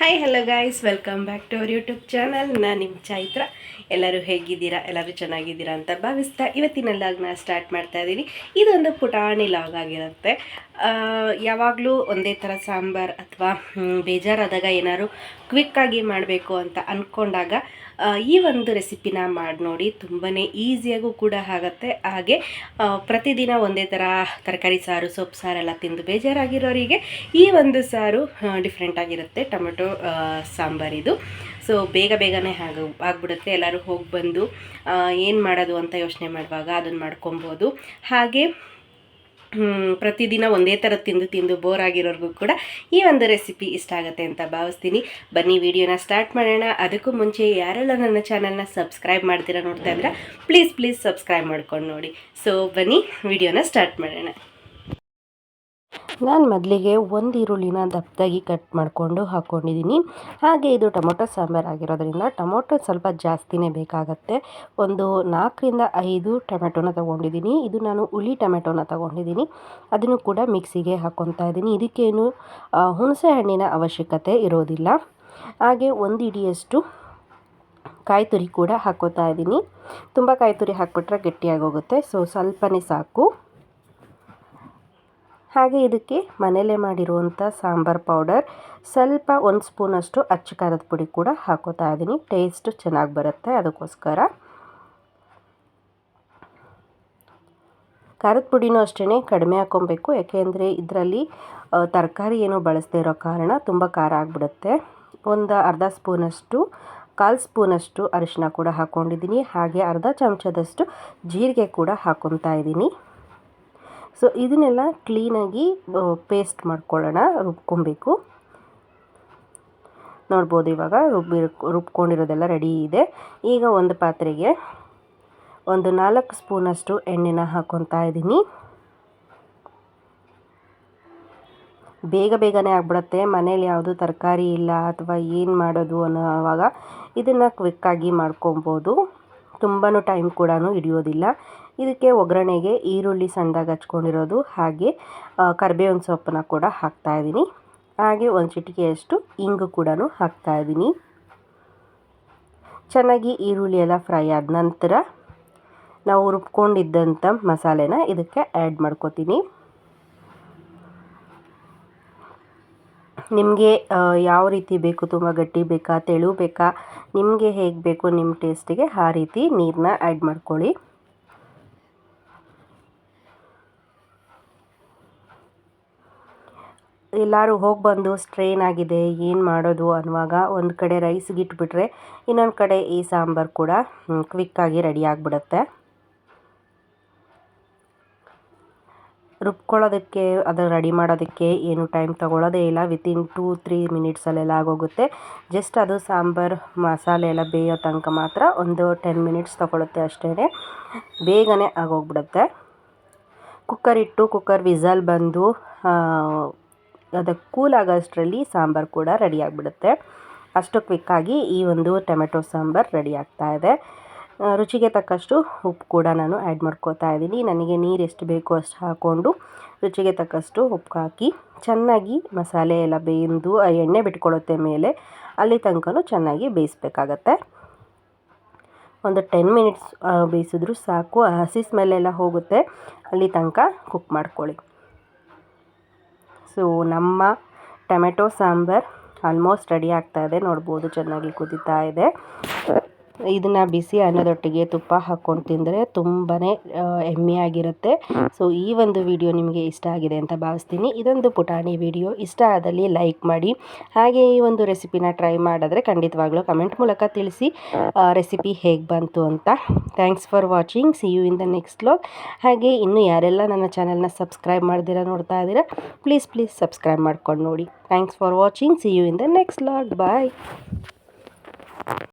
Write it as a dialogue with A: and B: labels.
A: Hi hello guys welcome back to our YouTube channel ನಾನು ನಿಮ್ಮ ಚೈತ್ರ. ಎಲ್ಲರೂ ಹೇಗಿದ್ದೀರಾ? ಎಲ್ಲರೂ ಚೆನ್ನಾಗಿದ್ದೀರಾ ಅಂತ ಭಾವಿಸ್ತಾ ಇವತ್ತಿನ ಲಾಗ್ನ ಸ್ಟಾರ್ಟ್ ಮಾಡ್ತಾ ಇದ್ದೀನಿ. ಇದೊಂದು ಪುಟಾಣಿ ಲಾಗ್ ಆಗಿರುತ್ತೆ. ಯಾವಾಗಲೂ ಒಂದೇ ಥರ ಸಾಂಬಾರು ಅಥವಾ ಬೇಜಾರಾದಾಗ ಏನಾದ್ರು ಕ್ವಿಕ್ಕಾಗಿ ಮಾಡಬೇಕು ಅಂತ ಅಂದ್ಕೊಂಡಾಗ ಈ ಒಂದು ರೆಸಿಪಿನ ಮಾಡಿ ನೋಡಿ ತುಂಬಾ ಈಸಿಯಾಗೂ ಕೂಡ ಆಗುತ್ತೆ. ಹಾಗೆ ಪ್ರತಿದಿನ ಒಂದೇ ಥರ ತರಕಾರಿ ಸಾರು, ಸೊಪ್ಪು ಸಾರೆಲ್ಲ ತಿಂದು ಬೇಜಾರಾಗಿರೋರಿಗೆ ಈ ಒಂದು ಸಾರು ಡಿಫ್ರೆಂಟ್ ಆಗಿರುತ್ತೆ. ಟೊಮೆಟೊ ಸಾಂಬಾರಿದು ಸೊ ಬೇಗ ಬೇಗನೆ ಆಗ ಆಗ್ಬಿಡುತ್ತೆ. ಎಲ್ಲರೂ ಹೋಗಿ ಬಂದು ಏನು ಮಾಡೋದು ಅಂತ ಯೋಚನೆ ಮಾಡುವಾಗ ಅದನ್ನು ಮಾಡ್ಕೊಬೋದು. ಹಾಗೆ ಪ್ರತಿದಿನ ಒಂದೇ ಥರ ತಿಂದು ತಿಂದು ಬೋರ್ ಆಗಿರೋರ್ಗೂ ಕೂಡ ಈ ಒಂದು ರೆಸಿಪಿ ಇಷ್ಟ ಆಗುತ್ತೆ ಅಂತ ಭಾವಿಸ್ತೀನಿ. ಬನ್ನಿ, ವಿಡಿಯೋನ ಸ್ಟಾರ್ಟ್ ಮಾಡೋಣ. ಅದಕ್ಕೂ ಮುಂಚೆ ಯಾರೆಲ್ಲ ನನ್ನ ಚಾನಲ್ನ ಸಬ್ಸ್ಕ್ರೈಬ್ ಮಾಡ್ತೀರಾ ನೋಡ್ತಾ ಇದ್ರೆ ಪ್ಲೀಸ್ ಪ್ಲೀಸ್ ಸಬ್ಸ್ಕ್ರೈಬ್ ಮಾಡ್ಕೊಂಡು ನೋಡಿ. ಸೊ ಬನ್ನಿ, ವಿಡಿಯೋನ ಸ್ಟಾರ್ಟ್ ಮಾಡೋಣ. ನಾನು ಮೊದಲಿಗೆ ಒಂದು ಈರುಳ್ಳಿನ ದಪ್ಪದಾಗಿ ಕಟ್ ಮಾಡಿಕೊಂಡು ಹಾಕ್ಕೊಂಡಿದ್ದೀನಿ ಹಾಗೆ ಇದು ಟೊಮೊಟೊ ಸಾಂಬಾರು ಆಗಿರೋದ್ರಿಂದ ಟೊಮೊಟೊ ಸ್ವಲ್ಪ ಜಾಸ್ತಿನೇ ಬೇಕಾಗತ್ತೆ. ಒಂದು ನಾಲ್ಕರಿಂದ ಐದು ಟೊಮೆಟೊನ ತೊಗೊಂಡಿದ್ದೀನಿ ಇದು ನಾನು ಹುಳಿ ಟೊಮೆಟೊನ ತೊಗೊಂಡಿದ್ದೀನಿ ಅದನ್ನು ಕೂಡ ಮಿಕ್ಸಿಗೆ ಹಾಕ್ಕೊತಾ ಇದ್ದೀನಿ ಇದಕ್ಕೇನು ಹುಣಸೆ ಹಣ್ಣಿನ ಅವಶ್ಯಕತೆ ಇರೋದಿಲ್ಲ. ಹಾಗೆ ಒಂದು ಇಡಿಯಷ್ಟು ಕಾಯಿ ತುರಿ ಕೂಡ ಹಾಕೋತಾ ಇದ್ದೀನಿ ತುಂಬ ಕಾಯಿ ತುರಿ ಹಾಕ್ಬಿಟ್ರೆ ಗಟ್ಟಿಯಾಗೋಗುತ್ತೆ ಸೊ, ಸ್ವಲ್ಪನೇ ಸಾಕು. ಹಾಗೆ ಇದಕ್ಕೆ ಮನೆಯಲ್ಲೇ ಮಾಡಿರುವಂಥ ಸಾಂಬಾರ್ ಪೌಡರ್. ಸ್ವಲ್ಪ ಒಂದು ಸ್ಪೂನಷ್ಟು ಅಚ್ಚು ಖಾರದ ಪುಡಿ ಕೂಡ ಹಾಕೋತಾ ಇದ್ದೀನಿ. ಟೇಸ್ಟ್ ಚೆನ್ನಾಗಿ ಬರುತ್ತೆ ಅದಕ್ಕೋಸ್ಕರ. ಖಾರದ ಪುಡಿನೂ ಅಷ್ಟೇ ಕಡಿಮೆ ಹಾಕ್ಕೊಬೇಕು. ಯಾಕೆಂದರೆ ಇದರಲ್ಲಿ ತರಕಾರಿ ಏನು ಬಳಸದೇ ಇರೋ ಕಾರಣ ತುಂಬ ಖಾರ ಆಗಿಬಿಡುತ್ತೆ. ಒಂದು ಅರ್ಧ ಸ್ಪೂನಷ್ಟು, ಕಾಲು ಸ್ಪೂನಷ್ಟು ಅರಿಶಿನ ಕೂಡ ಹಾಕ್ಕೊಂಡಿದ್ದೀನಿ. ಹಾಗೆ ಅರ್ಧ ಚಮಚದಷ್ಟು ಜೀರಿಗೆ ಕೂಡ ಹಾಕ್ಕೊತಾ ಇದ್ದೀನಿ. ಸೊ ಇದನ್ನೆಲ್ಲ ಕ್ಲೀನಾಗಿ ಪೇಸ್ಟ್ ಮಾಡ್ಕೊಳ್ಳೋಣ, ರುಬ್ಕೊಬೇಕು. ನೋಡ್ಬೋದು ಇವಾಗ ರುಬ್ಬಿ, ರುಬ್ಕೊಂಡಿರೋದೆಲ್ಲ ರೆಡಿ ಇದೆ. ಈಗ ಒಂದು ಪಾತ್ರೆಗೆ ಒಂದು ನಾಲ್ಕು ಸ್ಪೂನಷ್ಟು ಎಣ್ಣೆನ ಹಾಕ್ಕೊತಾ ಇದ್ದೀನಿ. ಬೇಗ ಬೇಗನೆ ಆಗ್ಬಿಡುತ್ತೆ. ಮನೇಲಿ ಯಾವುದು ತರಕಾರಿ ಇಲ್ಲ ಅಥವಾ ಏನು ಮಾಡೋದು ಅನ್ನೋವಾಗ ಇದನ್ನು ಕ್ವಿಕ್ಕಾಗಿ ಮಾಡ್ಕೊಬೋದು. ತುಂಬಾ ಟೈಮ್ ಕೂಡ ಹಿಡಿಯೋದಿಲ್ಲ. ಇದಕ್ಕೆ ಒಗ್ಗರಣೆಗೆ ಈರುಳ್ಳಿ ಸಣ್ಣದಾಗಿ ಹಚ್ಕೊಂಡಿರೋದು, ಹಾಗೆ ಕರಿಬೇವಿನ ಸೊಪ್ಪನ್ನ ಕೂಡ ಹಾಕ್ತಾ ಇದ್ದೀನಿ. ಹಾಗೆ ಒಂದು ಚಿಟಿಕೆಯಷ್ಟು ಇಂಗು ಕೂಡ ಹಾಕ್ತಾ ಇದ್ದೀನಿ. ಚೆನ್ನಾಗಿ ಈರುಳ್ಳಿ ಎಲ್ಲ ಫ್ರೈ ಆದ ನಂತರ ನಾವು ರುಬ್ಕೊಂಡಿದ್ದಂಥ ಮಸಾಲೆನ ಇದಕ್ಕೆ ಆ್ಯಡ್ ಮಾಡ್ಕೋತೀನಿ. ನಿಮಗೆ ಯಾವ ರೀತಿ ಬೇಕು, ತುಂಬ ಗಟ್ಟಿ ಬೇಕಾ, ತೆಳು ಬೇಕಾ, ನಿಮಗೆ ಹೇಗೆ ಬೇಕು ನಿಮ್ಮ ಟೇಸ್ಟಿಗೆ ಆ ರೀತಿ ನೀರನ್ನ ಆ್ಯಡ್ ಮಾಡ್ಕೊಳ್ಳಿ. ಎಲ್ಲರೂ ಹೋಗಿ ಬಂದು ಸ್ಟ್ರೈನ್ ಆಗಿದೆ, ಏನು ಮಾಡೋದು ಅನ್ನುವಾಗ ಒಂದು ಕಡೆ ರೈಸ್ಗೆ ಇಟ್ಬಿಟ್ರೆ ಇನ್ನೊಂದು ಕಡೆ ಈ ಸಾಂಬಾರು ಕೂಡ ಕ್ವಿಕ್ಕಾಗಿ ರೆಡಿ ಆಗಿಬಿಡುತ್ತೆ. ರುಬ್ಕೊಳ್ಳೋದಕ್ಕೆ, ಅದು ರೆಡಿ ಮಾಡೋದಕ್ಕೆ ಏನು ಟೈಮ್ ತೊಗೊಳ್ಳೋದೇ ಇಲ್ಲ ವಿತಿನ್ ಟೂ ತ್ರೀ ಮಿನಿಟ್ಸಲ್ಲೆಲ್ಲ ಆಗೋಗುತ್ತೆ. ಜಸ್ಟ್ ಅದು ಸಾಂಬಾರು ಮಸಾಲೆ ಎಲ್ಲ ಬೇಯೋ ತನಕ ಮಾತ್ರ ಒಂದು ಟೆನ್ ಮಿನಿಟ್ಸ್ ತೊಗೊಳುತ್ತೆ ಅಷ್ಟೇ ಬೇಗನೆ ಆಗೋಗ್ಬಿಡುತ್ತೆ. ಕುಕ್ಕರ್ ಇಟ್ಟು ಕುಕ್ಕರ್ ವಿಸಲ್ ಬಂದು ಅದಕ್ಕೆ ಕೂಲ್ ಆಗೋಷ್ಟರಲ್ಲಿ ಸಾಂಬಾರು ಕೂಡ ರೆಡಿ ಆಗಿಬಿಡುತ್ತೆ. ಅಷ್ಟು ಕ್ವಿಕ್ಕಾಗಿ ಈ ಒಂದು ಟೊಮೆಟೊ ಸಾಂಬಾರು ರೆಡಿ ಆಗ್ತಾ ಇದೆ. ರುಚಿಗೆ ತಕ್ಕಷ್ಟು ಉಪ್ಪು ಕೂಡ ನಾನು ಆ್ಯಡ್ ಮಾಡ್ಕೋತಾ ಇದ್ದೀನಿ. ನನಗೆ ನೀರು ಎಷ್ಟು ಬೇಕೋ ಅಷ್ಟು ಹಾಕ್ಕೊಂಡು ರುಚಿಗೆ ತಕ್ಕಷ್ಟು ಉಪ್ಪು ಹಾಕಿ ಚೆನ್ನಾಗಿ ಮಸಾಲೆ ಎಲ್ಲ ಬೇಯ್ದು, ಆ, ಎಣ್ಣೆ ಬಿಟ್ಕೊಳ್ಳುತ್ತೆ ಮೇಲೆ ಅಲ್ಲಿ ತನಕನೂ ಚೆನ್ನಾಗಿ ಬೇಯಿಸ್ಬೇಕಾಗತ್ತೆ. ಒಂದು ಟೆನ್ ಮಿನಿಟ್ಸ್ ಬೇಯಿಸಿದ್ರು ಸಾಕು. ಹಸಿ ಸ್ಮೆಲ್ಲೆಲ್ಲ ಹೋಗುತ್ತೆ. ಅಲ್ಲಿ ತನಕ ಕುಕ್ ಮಾಡ್ಕೊಳ್ಳಿ. ಸೊ ನಮ್ಮ ಟೊಮೆಟೊ ಸಾಂಬಾರ್ ಆಲ್ಮೋಸ್ಟ್ ರೆಡಿ ಆಗ್ತಾ ಇದೆ. ನೋಡ್ಬೋದು ಚೆನ್ನಾಗಿ ಕುದಿತಾ ಇದೆ. ಇದನ್ನು ಬಿಸಿ ಅನ್ನದೊಟ್ಟಿಗೆ ತುಪ್ಪ ಹಾಕ್ಕೊಂಡು ತಿಂದರೆ ತುಂಬಾ ಆಗಿರುತ್ತೆ ಸೊ ಈ ಒಂದು ವಿಡಿಯೋ ನಿಮಗೆ ಇಷ್ಟ ಆಗಿದೆ ಅಂತ ಭಾವಿಸ್ತೀನಿ. ಇದೊಂದು ಪುಟಾಣಿ ವಿಡಿಯೋ ಇಷ್ಟ ಆದಲ್ಲಿ ಲೈಕ್ ಮಾಡಿ. ಹಾಗೆ ಈ ಒಂದು ರೆಸಿಪಿನ ಟ್ರೈ ಮಾಡಿದ್ರೆ ಖಂಡಿತವಾಗ್ಲೂ ಕಮೆಂಟ್ ಮೂಲಕ ತಿಳಿಸಿ ರೆಸಿಪಿ ಹೇಗೆ ಬಂತು ಅಂತ. Thanks for watching see you in the next log ಹಾಗೆ ಇನ್ನು ಯಾರೆಲ್ಲ ನನ್ನ ಚಾನಲ್ನ ಸಬ್ಸ್ಕ್ರೈಬ್ ಮಾಡ್ದಿರ ನೋಡ್ತಾ ಇದ್ದೀರಾ ಪ್ಲೀಸ್ ಪ್ಲೀಸ್ ಸಬ್ಸ್ಕ್ರೈಬ್ ಮಾಡ್ಕೊಂಡು ನೋಡಿ. Thanks for watching see you in the next log bye